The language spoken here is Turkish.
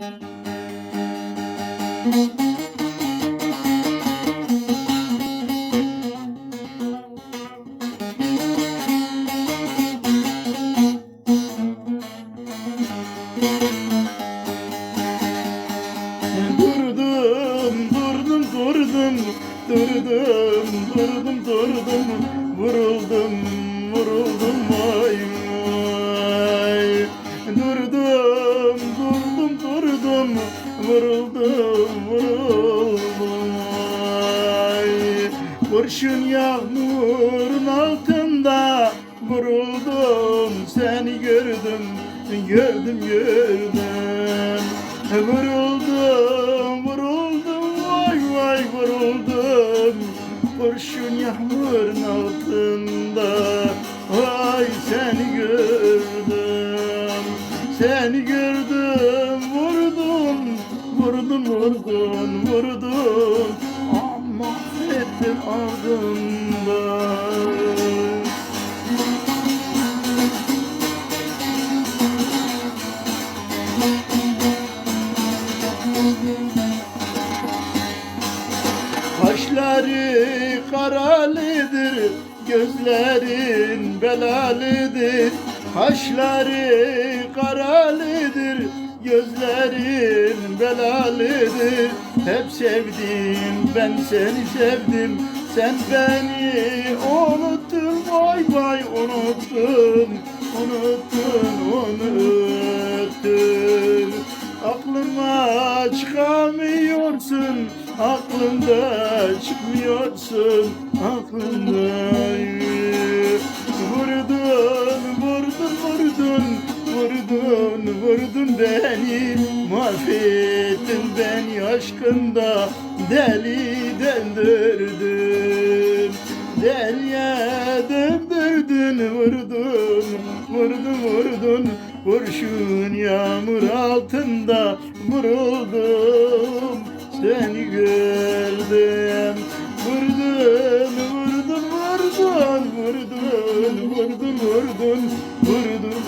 Durdum, durdum, durdum, vuruldum, vuruldum, Durdum, durdum, durdum, vuruldum, vuruldum, vay. Kurşun yağmurun altında vuruldum, seni gördüm, gördüm, gördüm. Vuruldum, vuruldum, vay vay vuruldum Kurşun yağmurun altında Vay seni gördüm Seni gördüm, vurdum Vurdum, vurdum, vurdum Ama ettim ardından Kaşları karalıdır, gözlerin belalıdır. Kaşları karalıdır, gözlerin belalıdır. Hep sevdim, ben seni sevdim. Sen beni unuttun, vay vay unuttun, unuttun, unuttun. Aklıma çıkamıyorsun, aklımda çıkmıyorsun, aklımda. Vurdun, vurdun, vurdun beni, mahvettin beni aşkında, deli döndürdün. Deliye döndürdün, vurdun, vurdun, vurdun, kurşun yağmur altında vuruldum, seni koydun